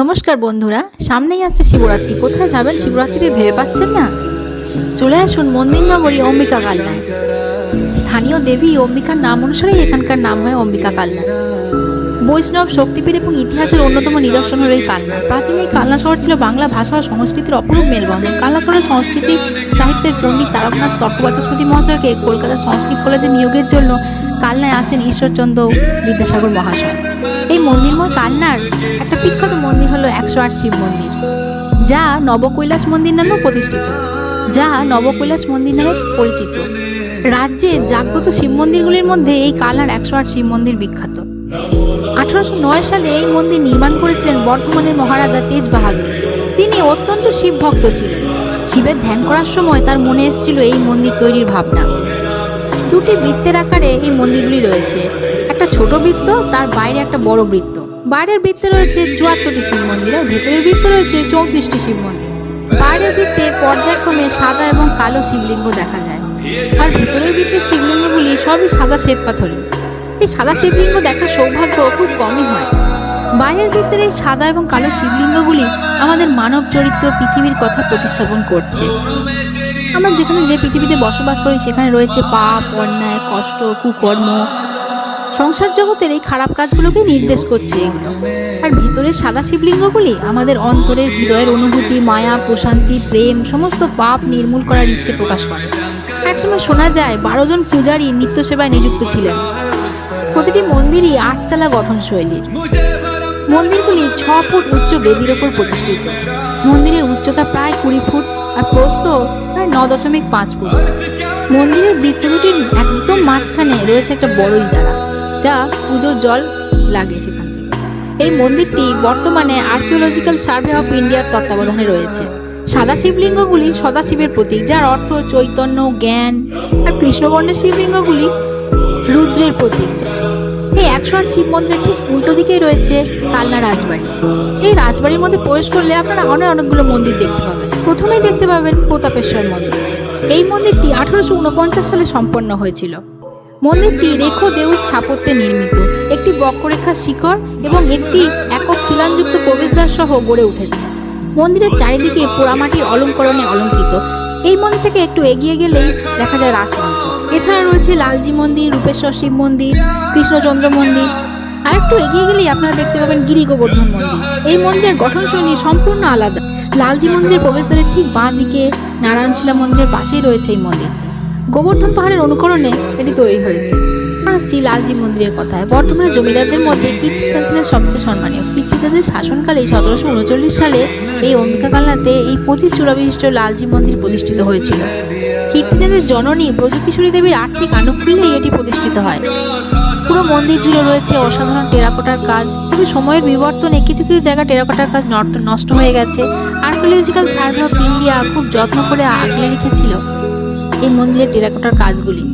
নমস্কার বন্ধুরা, সামনেই আসছে শিবরাত্রি। কোথায় যাবেন? শিবরাত্রিতে ভেবে পাচ্ছেন না? চলে আসুন মন্দির নগরী অম্বিকা কালনায় স্থানীয় দেবী অম্বিকার নাম অনুসারেই এখানকার নাম হয় অম্বিকা কালনা বৈষ্ণব শক্তিপীঠ এবং ইতিহাসের অন্যতম নিদর্শন হল এই কালনা প্রাচীন এই কালনা শহর ছিল বাংলা ভাষা ও সংস্কৃতির অপরূপ মেলবন্ধন। কালনা শহরের সংস্কৃতি, সাহিত্যের পণ্ডিত তারকনাথ তর্কবাচস্পতি মহাশয়কে কলকাতার সংস্কৃত কলেজে নিয়োগের জন্য কালনায় আসেন ঈশ্বরচন্দ্র বিদ্যাসাগর মহাশয়। এই মন্দিরময় কালনার একটা বিখ্যাত মন্দির হলো একশো আট শিব মন্দির, যা নবকৈলাস মন্দির নামেও প্রতিষ্ঠিত, যা নবকৈলাস মন্দির নামে পরিচিত। রাজ্যে জাগ্রত শিব মন্দিরগুলির মধ্যে এই কালনার একশো আট শিব মন্দির বিখ্যাত। আঠারোশো নয় সালে এই মন্দির নির্মাণ করেছিলেন বর্ধমানের মহারাজা তেজ বাহাদুর তিনি অত্যন্ত শিব ভক্ত ছিলেন। শিবের ধ্যান করার সময় তার মনে এসেছিল এই মন্দির তৈরির ভাবনা। দুটি বৃত্তের আকারে এই মন্দিরগুলি রয়েছে। একটা ছোট বৃত্ত, তার বাইরে একটা বড় বৃত্ত। বাইরের বৃত্তে রয়েছে চুয়াত্তরটি শিব মন্দির আর ভেতরের বৃত্তে রয়েছে চৌত্রিশটি শিব মন্দির। বাইরের বৃত্তে পর্যায়ক্রমে সাদা এবং কালো শিবলিঙ্গ দেখা যায়। আর ভেতরের বৃত্তের শিবলিঙ্গগুলি সবই সাদা শ্বেত পাথরের এই সাদা শিবলিঙ্গ দেখার সৌভাগ্য খুব কমই হয়। বাইরের বৃত্তের এই সাদা এবং কালো শিবলিঙ্গগুলি আমাদের মানব চরিত্র পৃথিবীর কথা প্রতিস্থাপন করছে। আমরা যেখানে যে পৃথিবীতে বসবাস করি, সেখানে রয়েছে পাপ, অন্যায়, কষ্ট, কুকর্ম সংসার জগতের এই খারাপ কাজগুলোকে নির্দেশ করছে। এগুলো আর ভিতরের সাদা শিবলিঙ্গগুলি আমাদের অন্তরের হৃদয়ের অনুভূতি, মায়া, প্রশান্তি, প্রেম, সমস্ত পাপ নির্মূল করার ইচ্ছে প্রকাশ করে। একসময় শোনা যায়, বারো জন পূজারী নিত্য সেবায় নিযুক্ত ছিলেন। প্রতিটি মন্দিরই আটচালা গঠনশৈলীর। মন্দিরগুলি ছ ফুট উচ্চ বেদির ওপর প্রতিষ্ঠিত। মন্দিরের উচ্চতা প্রায় কুড়ি ফুট আর প্রস্থ প্রায় ন দশমিক পাঁচ ফুট। মন্দিরের বৃত্ত দুটির একদম মাঝখানে রয়েছে একটা বড় ইদারা যা পুজোর জল লাগে সেখান থেকে। এই মন্দিরটি বর্তমানে আর্কিওলজিক্যাল সার্ভে অফ ইন্ডিয়ার তত্ত্বাবধানে রয়েছে। সাদা শিবলিঙ্গগুলি সদাশিবের প্রতীক, যার অর্থ চৈতন্য, জ্ঞান। আর কৃষ্ণবর্ণের শিবলিঙ্গগুলি রুদ্রের প্রতীক। এই একশো আট শিব মন্দিরের ঠিক উল্টো দিকেই রয়েছে কালনা রাজবাড়ি। এই রাজবাড়ির মধ্যে প্রবেশ করলে আপনারা অনেক অনেকগুলো মন্দির দেখতে পাবেন। প্রথমেই দেখতে পাবেন প্রতাপেশ্বর মন্দির। এই মন্দিরটি আঠারোশো উনপঞ্চাশ সালে সম্পন্ন হয়েছিল। মন্দিরটি রেখো দেউল স্থাপত্যে নির্মিত। একটি বক্ররেখার শিখর এবং একটি একক খিলানযুক্ত প্রবেশদ্বার সহ গড়ে উঠেছে। মন্দিরের চারিদিকে পোড়ামাটির অলঙ্করণে অলঙ্কৃত। এই মন্দির থেকে একটু এগিয়ে গেলেই দেখা যায় রাসমঞ্চ এছাড়া রয়েছে লালজি মন্দির, রূপেশ্বর শিব মন্দির, কৃষ্ণচন্দ্র মন্দির। আর একটু এগিয়ে গেলেই আপনারা দেখতে পাবেন গিরি গোবর্ধন মন্দির। এই মন্দিরের গঠনশৈলী সম্পূর্ণ আলাদা। লালজি মন্দিরের প্রবেশদ্বারের ঠিক বাঁ দিকে নারায়ণশিলা মন্দিরের পাশেই রয়েছে এই মন্দিরটি। গোবর্ধন পাহাড়ের অনুকরণে এটি তৈরি হয়েছে। আসছি লালজি মন্দিরের কথায় বর্তমানে জমিদারদের মধ্যে কীর্তিচাঁদ ছিলেন সবচেয়ে সম্মানীয়? কীর্তিচাঁদের শাসনকালে সতেরোশো উনচল্লিশ সালে এই অম্বিকা কালনাতে এই পঁচিশ চূড়াবিশিষ্ট লালজি মন্দির প্রতিষ্ঠিত হয়েছিল। কীর্তিচাঁদের জননী ব্রজকিশোরী দেবীর আর্থিক আনুকূল্যেই এটি প্রতিষ্ঠিত হয়। পুরো মন্দির জুড়ে রয়েছে অসাধারণ টেরাকোটার কাজ, তবে সময়ের বিবর্তনে কিছু কিছু জায়গা টেরাকোটার কাজ নষ্ট হয়ে গেছে। আর্কিওলজিক্যাল সার্ভে অফ ইন্ডিয়া খুব যত্ন করে আগলে রেখেছিল। মন্দিরের টেরাকোটার কাজগুলি।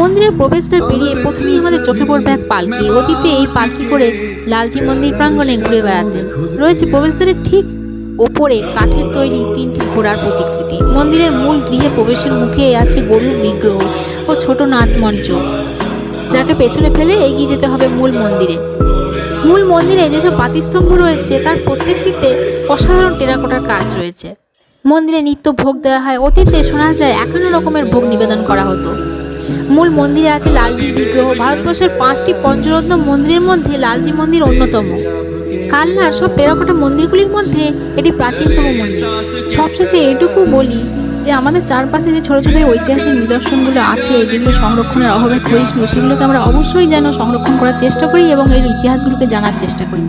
মন্দিরের প্রবেশদ্বার পেরিয়ে প্রথমেই আমাদের চোখে পড়বে এক পালকি। অতীতে এই পালকি করে লালজি মন্দির প্রাঙ্গণে ঘুরে বেড়াতেন। রয়েছে প্রবেশদ্বারের ঠিক ওপরে কাঠের তৈরি তিনটি ঘোড়ার প্রতিকৃতি। মন্দিরের মূল গৃহে প্রবেশের মুখে আছে গরুর বিগ্রহ ও ছোট নাটমঞ্চ যাকে পেছনে ফেলে এগিয়ে যেতে হবে মূল মন্দিরে। মূল মন্দিরে যেসব পাতিস্তম্ভ রয়েছে, তার প্রত্যেকটিতে অসাধারণ টেরাকোটার কাজ রয়েছে। মন্দিরে নিত্য ভোগ দেওয়া হয়। অতীতে শোনা যায় একান্ন রকমের ভোগ নিবেদন করা হতো। মূল মন্দিরে আছে লালজির বিগ্রহ। ভারতবর্ষের পাঁচটি পঞ্চরত্ন মন্দিরের মধ্যে লালজি মন্দির অন্যতম। কালনার সব টেরাকোটা মন্দিরগুলির মধ্যে এটি প্রাচীনতম মন্দির। সবশেষে এটুকু বলি যে আমাদের চারপাশে যে ছোট ছোট ঐতিহাসিক নিদর্শনগুলো আছে, যেগুলো সংরক্ষণের অভাবে ক্ষয়িষ্ণু সেগুলোকে আমরা অবশ্যই যেন সংরক্ষণ করার চেষ্টা করি এবং এর ইতিহাসগুলোকে জানার চেষ্টা করি।